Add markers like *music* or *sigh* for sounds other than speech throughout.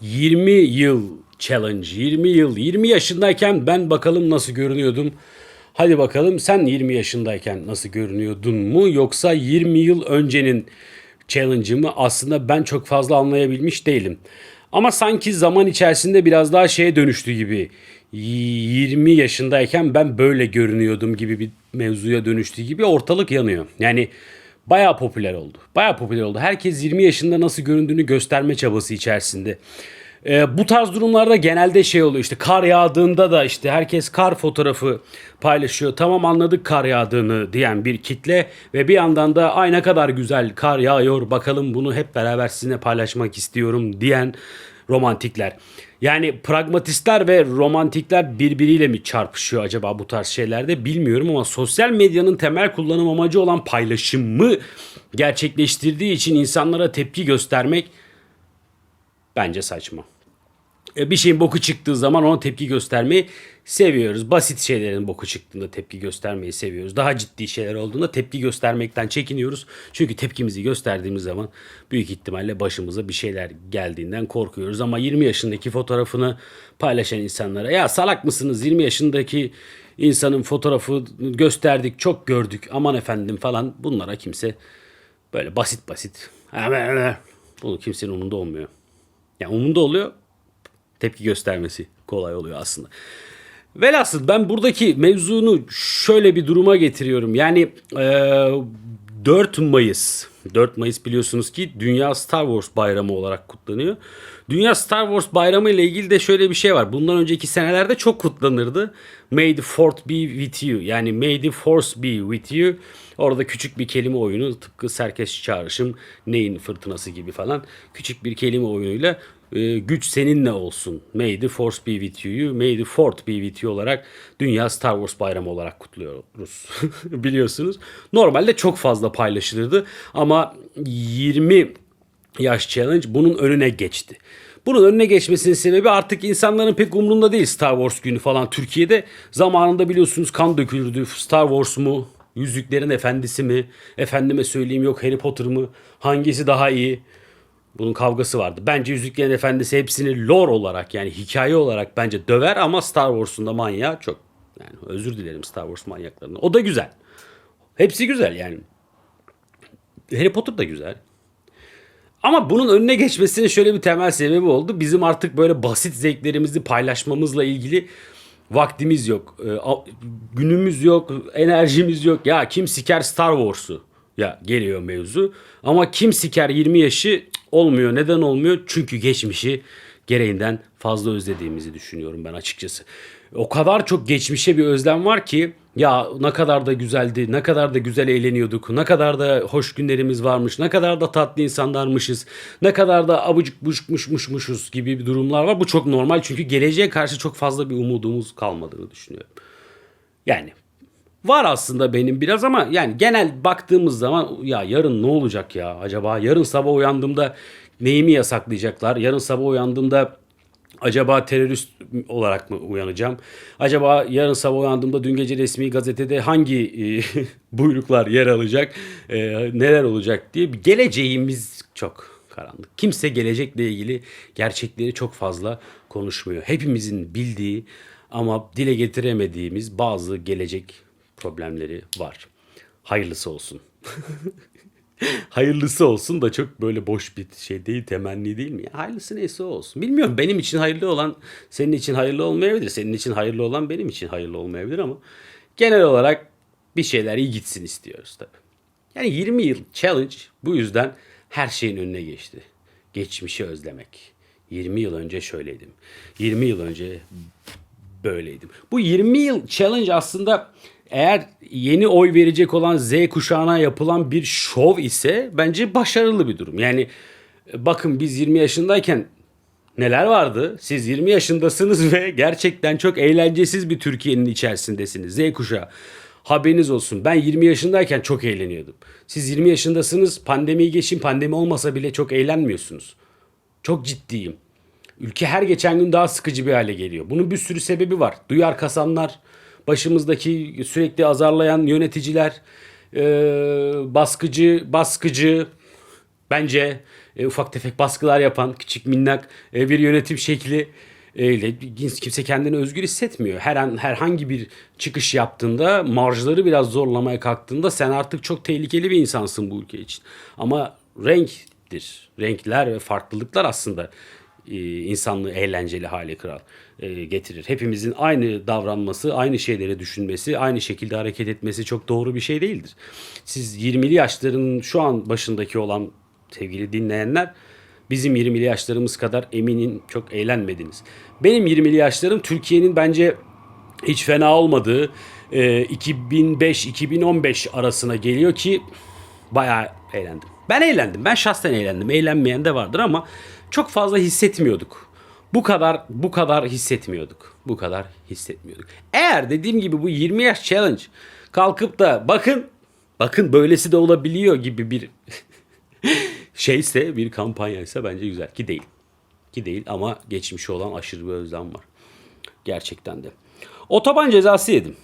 20 yıl challenge, 20 yıl, 20 yaşındayken ben bakalım nasıl görünüyordum. Hadi bakalım sen 20 yaşındayken nasıl görünüyordun mu yoksa 20 yıl öncenin challenge'ımı aslında ben çok fazla anlayabilmiş değilim. Ama sanki zaman içerisinde biraz daha şeye dönüştü gibi. 20 yaşındayken ben böyle görünüyordum gibi bir mevzuya dönüştü gibi ortalık yanıyor. Yani bayağı popüler oldu. Bayağı popüler oldu. Herkes 20 yaşında nasıl göründüğünü gösterme çabası içerisinde. Ee, bu tarz durumlarda genelde şey oluyor işte kar yağdığında da işte herkes kar fotoğrafı paylaşıyor. Tamam anladık kar yağdığını diyen bir kitle ve bir yandan da ay ne kadar güzel kar yağıyor bakalım bunu hep beraber sizinle paylaşmak istiyorum diyen romantikler. Yani pragmatistler ve romantikler birbiriyle mi çarpışıyor acaba bu tarz şeylerde bilmiyorum ama sosyal medyanın temel kullanım amacı olan paylaşımı gerçekleştirdiği için insanlara tepki göstermek bence saçma. E, Bir şeyin boku çıktığı zaman ona tepki göstermeyi seviyoruz. Basit şeylerin boku çıktığında tepki göstermeyi seviyoruz. Daha ciddi şeyler olduğunda tepki göstermekten çekiniyoruz. Çünkü tepkimizi gösterdiğimiz zaman büyük ihtimalle başımıza bir şeyler geldiğinden korkuyoruz. Ama 20 yaşındaki fotoğrafını paylaşan insanlara ya salak mısınız 20 yaşındaki insanın fotoğrafı gösterdik çok gördük aman efendim falan bunlara kimse böyle basit basit bunu kimsenin umurunda olmuyor. Yani umurunda oluyor tepki göstermesi kolay oluyor aslında. Velhasıl ben buradaki mevzunu şöyle bir duruma getiriyorum. Yani e, 4 Mayıs, 4 Mayıs biliyorsunuz ki Dünya Star Wars Bayramı olarak kutlanıyor. Dünya Star Wars Bayramı ile ilgili de şöyle bir şey var. Bundan önceki senelerde çok kutlanırdı. May the Fourth be with you. Yani May the Force be with you. Orada küçük bir kelime oyunu tıpkı Serkeş Çağrışım, Neyin Fırtınası gibi falan küçük bir kelime oyunuyla e, güç seninle olsun. May the Force be with you, May the Fourth be with you olarak Dünya Star Wars Bayramı olarak kutluyoruz. *laughs* Biliyorsunuz. Normalde çok fazla paylaşılırdı ama 20 yaş challenge bunun önüne geçti. Bunun önüne geçmesinin sebebi artık insanların pek umrunda değil Star Wars günü falan Türkiye'de. Zamanında biliyorsunuz kan dökülürdü. Star Wars mu? Yüzüklerin Efendisi mi? Efendime söyleyeyim yok Harry Potter mı? Hangisi daha iyi? Bunun kavgası vardı. Bence Yüzüklerin Efendisi hepsini lore olarak yani hikaye olarak bence döver ama Star Wars'un da manyağı çok. Yani özür dilerim Star Wars manyaklarına. O da güzel. Hepsi güzel yani. Harry Potter da güzel. Ama bunun önüne geçmesinin şöyle bir temel sebebi oldu. Bizim artık böyle basit zevklerimizi paylaşmamızla ilgili vaktimiz yok. Ee, günümüz yok, enerjimiz yok. Ya kim siker Star Wars'u? Ya geliyor mevzu. Ama kim siker 20 yaşı olmuyor. Neden olmuyor? Çünkü geçmişi gereğinden fazla özlediğimizi düşünüyorum ben açıkçası. O kadar çok geçmişe bir özlem var ki ya ne kadar da güzeldi, ne kadar da güzel eğleniyorduk, ne kadar da hoş günlerimiz varmış, ne kadar da tatlı insanlarmışız, ne kadar da abucuk bucukmuşmuşmuşuz gibi bir durumlar var. Bu çok normal çünkü geleceğe karşı çok fazla bir umudumuz kalmadığını düşünüyorum. Yani var aslında benim biraz ama yani genel baktığımız zaman ya yarın ne olacak ya acaba yarın sabah uyandığımda neyimi yasaklayacaklar? Yarın sabah uyandığımda acaba terörist olarak mı uyanacağım? Acaba yarın sabah uyandığımda dün gece resmi gazetede hangi e, *laughs* buyruklar yer alacak? E, neler olacak diye geleceğimiz çok karanlık. Kimse gelecekle ilgili gerçekleri çok fazla konuşmuyor. Hepimizin bildiği ama dile getiremediğimiz bazı gelecek problemleri var. Hayırlısı olsun. *laughs* Hayırlısı olsun da çok böyle boş bir şey değil, temenni değil mi? Hayırlısı neyse olsun. Bilmiyorum benim için hayırlı olan senin için hayırlı olmayabilir. Senin için hayırlı olan benim için hayırlı olmayabilir ama genel olarak bir şeyler iyi gitsin istiyoruz tabii. Yani 20 yıl challenge bu yüzden her şeyin önüne geçti. Geçmişi özlemek. 20 yıl önce şöyleydim. 20 yıl önce böyleydim. Bu 20 yıl challenge aslında eğer yeni oy verecek olan Z kuşağına yapılan bir şov ise bence başarılı bir durum. Yani e, bakın biz 20 yaşındayken neler vardı? Siz 20 yaşındasınız *laughs* ve gerçekten çok eğlencesiz bir Türkiye'nin içerisindesiniz. Z kuşağı. Haberiniz olsun. Ben 20 yaşındayken çok eğleniyordum. Siz 20 yaşındasınız. Pandemiyi geçin. Pandemi olmasa bile çok eğlenmiyorsunuz. Çok ciddiyim. Ülke her geçen gün daha sıkıcı bir hale geliyor. Bunun bir sürü sebebi var. Duyar kasanlar, başımızdaki sürekli azarlayan yöneticiler, eee, baskıcı, baskıcı, Bence e, ufak tefek baskılar yapan küçük minnak e, bir yönetim şekli e, ile kimse kendini özgür hissetmiyor. Her an herhangi bir çıkış yaptığında, marjları biraz zorlamaya kalktığında sen artık çok tehlikeli bir insansın bu ülke için. Ama renktir. Renkler ve farklılıklar aslında e, insanlığı eğlenceli hale kral e, getirir. Hepimizin aynı davranması, aynı şeyleri düşünmesi, aynı şekilde hareket etmesi çok doğru bir şey değildir. Siz 20'li yaşların şu an başındaki olan sevgili dinleyenler bizim 20'li yaşlarımız kadar eminim çok eğlenmediniz. Benim 20'li yaşlarım Türkiye'nin bence hiç fena olmadığı e, 2005-2015 arasına geliyor ki bayağı eğlendim. Ben eğlendim. Ben şahsen eğlendim. Eğlenmeyen de vardır ama çok fazla hissetmiyorduk. Bu kadar bu kadar hissetmiyorduk. Bu kadar hissetmiyorduk. Eğer dediğim gibi bu 20 yaş challenge kalkıp da bakın bakın böylesi de olabiliyor gibi bir *laughs* şeyse bir kampanyaysa bence güzel ki değil. Ki değil ama geçmişi olan aşırı bir özlem var. Gerçekten de. Otoban cezası yedim.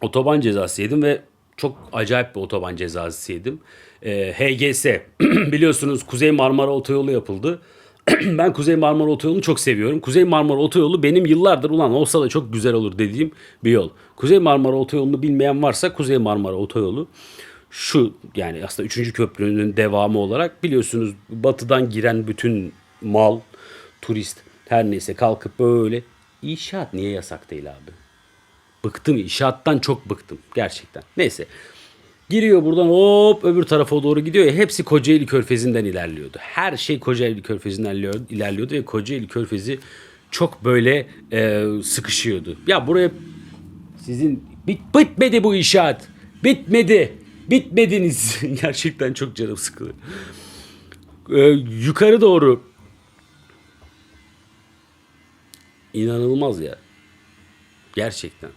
Otoban cezası yedim ve çok acayip bir otoban cezası yedim. Ee, HGS *clears throat* biliyorsunuz Kuzey Marmara Otoyolu yapıldı. *clears throat* ben Kuzey Marmara Otoyolu'nu çok seviyorum. Kuzey Marmara Otoyolu benim yıllardır ulan olsa da çok güzel olur dediğim bir yol. Kuzey Marmara Otoyolu'nu bilmeyen varsa Kuzey Marmara Otoyolu şu yani aslında 3. köprünün devamı olarak biliyorsunuz batıdan giren bütün mal, turist her neyse kalkıp böyle inşaat niye yasak değil abi? Bıktım inşaattan çok bıktım gerçekten. Neyse. Giriyor buradan hop öbür tarafa doğru gidiyor ya hepsi Kocaeli Körfezi'nden ilerliyordu. Her şey Kocaeli Körfezi'nden ilerliyor- ilerliyordu ve Kocaeli Körfezi çok böyle e, sıkışıyordu. Ya buraya sizin bit, bitmedi bu inşaat. Bitmedi. Bitmediniz. *laughs* Gerçekten çok canım sıkılıyor. Ee, yukarı doğru inanılmaz ya. Gerçekten.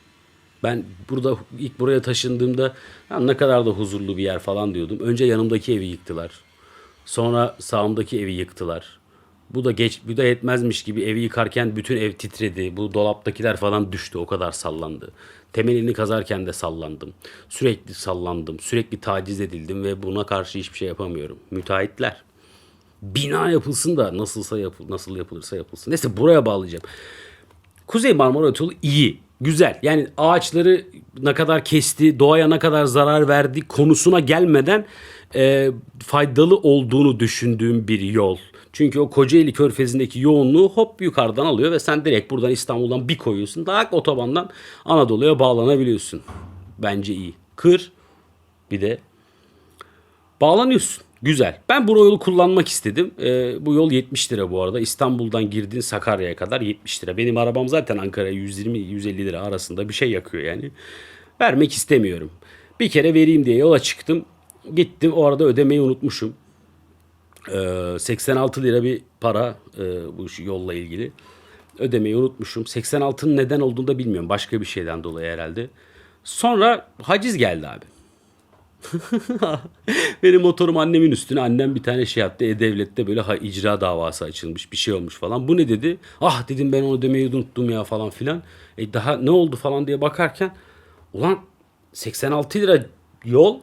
Ben burada ilk buraya taşındığımda "Ya ne kadar da huzurlu bir yer falan diyordum. Önce yanımdaki evi yıktılar. Sonra sağımdaki evi yıktılar. Bu da geç, bu da yetmezmiş gibi evi yıkarken bütün ev titredi. Bu dolaptakiler falan düştü. O kadar sallandı. Temelini kazarken de sallandım. Sürekli sallandım. Sürekli taciz edildim ve buna karşı hiçbir şey yapamıyorum. Müteahhitler. Bina yapılsın da nasılsa yapıl nasıl yapılırsa yapılsın. Neyse buraya bağlayacağım. Kuzey Marmara Otoyolu iyi. Güzel. Yani ağaçları ne kadar kesti, doğaya ne kadar zarar verdi konusuna gelmeden e, faydalı olduğunu düşündüğüm bir yol. Çünkü o Kocaeli Körfezi'ndeki yoğunluğu hop yukarıdan alıyor ve sen direkt buradan İstanbul'dan bir koyuyorsun. Daha otobandan Anadolu'ya bağlanabiliyorsun. Bence iyi. Kır bir de Bağlanıyorsun. Güzel. Ben bu yolu kullanmak istedim. Ee, bu yol 70 lira bu arada. İstanbul'dan girdin Sakarya'ya kadar 70 lira. Benim arabam zaten Ankara'ya 120-150 lira arasında bir şey yakıyor yani. Vermek istemiyorum. Bir kere vereyim diye yola çıktım. Gittim o arada ödemeyi unutmuşum. Ee, 86 lira bir para e, bu yolla ilgili. Ödemeyi unutmuşum. 86'nın neden olduğunu da bilmiyorum. Başka bir şeyden dolayı herhalde. Sonra haciz geldi abi. *laughs* Benim motorum annemin üstüne. Annem bir tane şey yaptı. E-Devlet'te böyle ha, icra davası açılmış. Bir şey olmuş falan. Bu ne dedi? Ah dedim ben onu demeyi unuttum ya falan filan. E daha ne oldu falan diye bakarken ulan 86 lira yol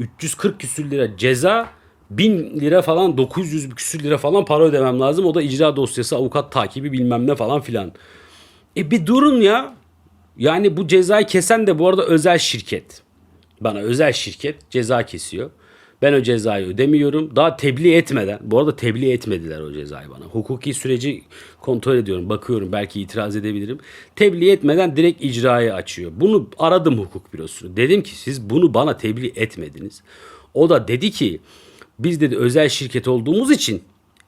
340 küsür lira ceza 1000 lira falan 900 küsür lira falan para ödemem lazım. O da icra dosyası avukat takibi bilmem ne falan filan. E bir durun ya. Yani bu cezayı kesen de bu arada özel şirket. Bana özel şirket ceza kesiyor. Ben o cezayı ödemiyorum. Daha tebliğ etmeden, bu arada tebliğ etmediler o cezayı bana. Hukuki süreci kontrol ediyorum, bakıyorum belki itiraz edebilirim. Tebliğ etmeden direkt icrayı açıyor. Bunu aradım hukuk bürosunu. Dedim ki siz bunu bana tebliğ etmediniz. O da dedi ki biz dedi özel şirket olduğumuz için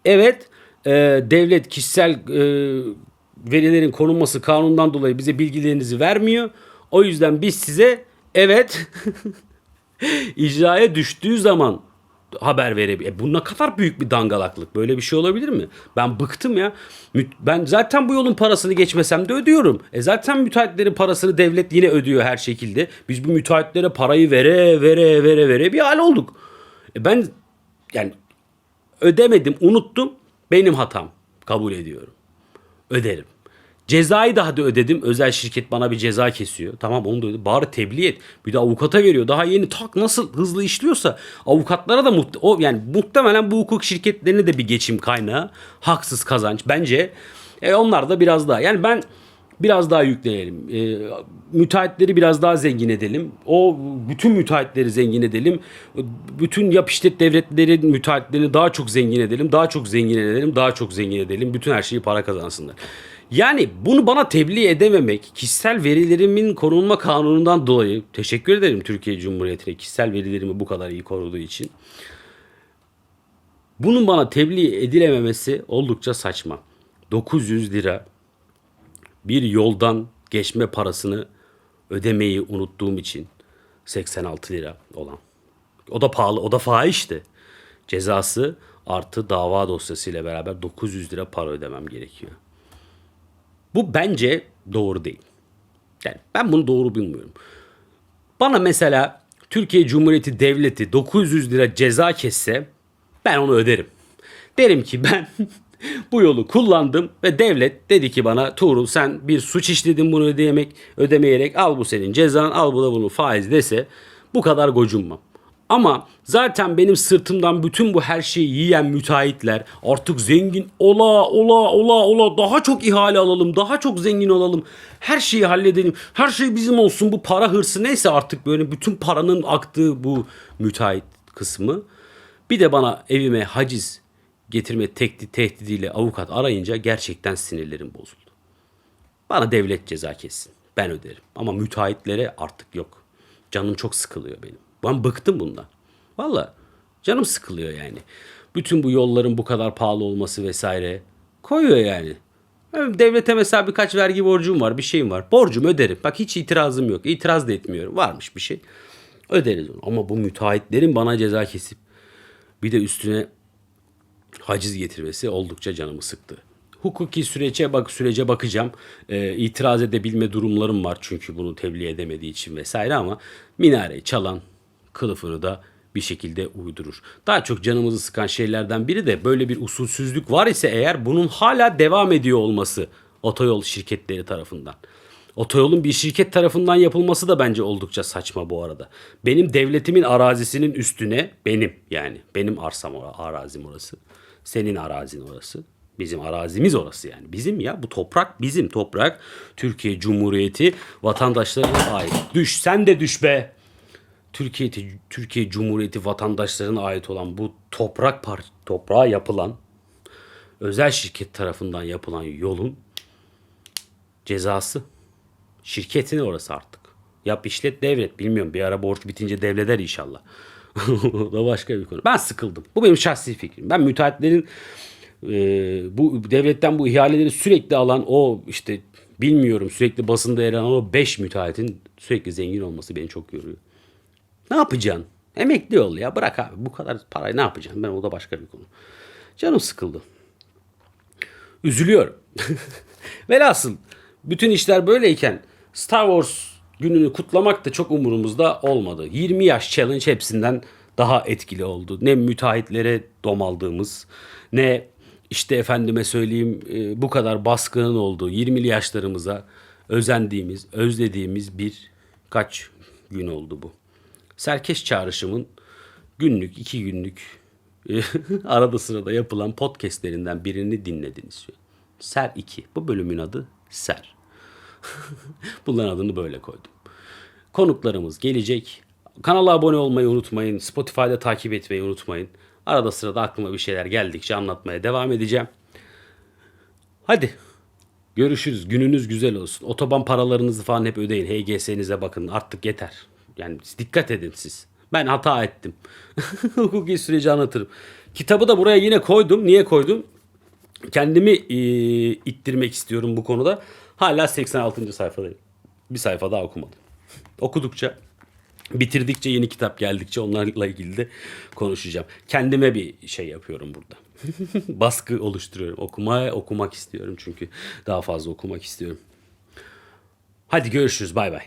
evet e, devlet kişisel e, verilerin korunması kanundan dolayı bize bilgilerinizi vermiyor. O yüzden biz size evet *laughs* icraya düştüğü zaman haber verebilir. E ne kadar büyük bir dangalaklık. Böyle bir şey olabilir mi? Ben bıktım ya. Ben zaten bu yolun parasını geçmesem de ödüyorum. E zaten müteahhitlerin parasını devlet yine ödüyor her şekilde. Biz bu müteahhitlere parayı vere vere vere vere bir hal olduk. E ben yani ödemedim, unuttum. Benim hatam. Kabul ediyorum. Öderim. Cezayı da hadi ödedim. Özel şirket bana bir ceza kesiyor. Tamam onu da ödedim. Bari tebliğ et. Bir de avukata veriyor. Daha yeni tak nasıl hızlı işliyorsa avukatlara da muht o yani muhtemelen bu hukuk şirketlerine de bir geçim kaynağı. Haksız kazanç. Bence e, onlar da biraz daha. Yani ben biraz daha yükleyelim. E, müteahhitleri biraz daha zengin edelim. O bütün müteahhitleri zengin edelim. Bütün yap işlet devletlerin müteahhitlerini daha çok zengin edelim. Daha çok zengin edelim. Daha çok zengin edelim. Bütün her şeyi para kazansınlar. Yani bunu bana tebliğ edememek kişisel verilerimin korunma kanunundan dolayı teşekkür ederim Türkiye Cumhuriyeti'ne kişisel verilerimi bu kadar iyi koruduğu için. Bunun bana tebliğ edilememesi oldukça saçma. 900 lira bir yoldan geçme parasını ödemeyi unuttuğum için 86 lira olan. O da pahalı, o da fahişti. Cezası artı dava dosyasıyla beraber 900 lira para ödemem gerekiyor. Bu bence doğru değil. Yani ben bunu doğru bilmiyorum. Bana mesela Türkiye Cumhuriyeti Devleti 900 lira ceza kesse ben onu öderim. Derim ki ben *laughs* bu yolu kullandım ve devlet dedi ki bana Tuğrul sen bir suç işledin bunu ödeyemek, ödemeyerek al bu senin cezan al bu da bunun faiz dese bu kadar gocunmam. Ama zaten benim sırtımdan bütün bu her şeyi yiyen müteahhitler artık zengin ola ola ola ola daha çok ihale alalım daha çok zengin olalım her şeyi halledelim her şey bizim olsun bu para hırsı neyse artık böyle bütün paranın aktığı bu müteahhit kısmı bir de bana evime haciz getirme tehdit tehdidiyle avukat arayınca gerçekten sinirlerim bozuldu. Bana devlet ceza kessin. Ben öderim. Ama müteahhitlere artık yok. Canım çok sıkılıyor benim. Ben bıktım bundan. Valla canım sıkılıyor yani. Bütün bu yolların bu kadar pahalı olması vesaire koyuyor yani. Devlete mesela birkaç vergi borcum var, bir şeyim var. Borcum öderim. Bak hiç itirazım yok. İtiraz da etmiyorum. Varmış bir şey. Öderiz onu. Ama bu müteahhitlerin bana ceza kesip bir de üstüne haciz getirmesi oldukça canımı sıktı. Hukuki sürece bak sürece bakacağım. Ee, itiraz edebilme durumlarım var çünkü bunu tebliğ edemediği için vesaire ama minareyi çalan kılıfını da bir şekilde uydurur. Daha çok canımızı sıkan şeylerden biri de böyle bir usulsüzlük var ise eğer bunun hala devam ediyor olması otoyol şirketleri tarafından. Otoyolun bir şirket tarafından yapılması da bence oldukça saçma bu arada. Benim devletimin arazisinin üstüne benim yani benim arsam arazim orası. Senin arazin orası. Bizim arazimiz orası yani. Bizim ya bu toprak bizim toprak. Türkiye Cumhuriyeti vatandaşlarına ait. Düş sen de düş be. Türkiye Türkiye Cumhuriyeti vatandaşlarına ait olan bu toprak par toprağa yapılan özel şirket tarafından yapılan yolun cezası şirketin orası artık. Yap işlet devlet bilmiyorum bir ara borç bitince devreder inşallah. *laughs* o da başka bir konu. Ben sıkıldım. Bu benim şahsi fikrim. Ben müteahhitlerin e, bu devletten bu ihaleleri sürekli alan o işte bilmiyorum sürekli basında yer alan o 5 müteahhitin sürekli zengin olması beni çok yoruyor. Ne yapacaksın? Emekli ol ya bırak abi bu kadar parayı ne yapacaksın? Ben o da başka bir konu. Canım sıkıldı. Üzülüyorum. *laughs* Velhasıl bütün işler böyleyken Star Wars gününü kutlamak da çok umurumuzda olmadı. 20 yaş challenge hepsinden daha etkili oldu. Ne müteahhitlere domaldığımız ne işte efendime söyleyeyim e, bu kadar baskının olduğu 20'li yaşlarımıza özendiğimiz, özlediğimiz bir kaç gün oldu bu. Serkeş çağrışımın günlük, iki günlük e, *laughs* arada sırada yapılan podcastlerinden birini dinlediniz. Ser 2. Bu bölümün adı Ser. *laughs* Bunların adını böyle koydum. Konuklarımız gelecek. Kanala abone olmayı unutmayın. Spotify'da takip etmeyi unutmayın. Arada sırada aklıma bir şeyler geldikçe anlatmaya devam edeceğim. Hadi görüşürüz. Gününüz güzel olsun. Otoban paralarınızı falan hep ödeyin. HGS'nize bakın. Artık yeter. Yani dikkat edin siz. Ben hata ettim. *laughs* Hukuki süreci anlatırım. Kitabı da buraya yine koydum. Niye koydum? Kendimi e, ittirmek istiyorum bu konuda. Hala 86. sayfadayım. Bir sayfa daha okumadım. Okudukça, bitirdikçe yeni kitap geldikçe onlarla ilgili de konuşacağım. Kendime bir şey yapıyorum burada. *laughs* Baskı oluşturuyorum. Okumaya okumak istiyorum çünkü daha fazla okumak istiyorum. Hadi görüşürüz. Bay bay.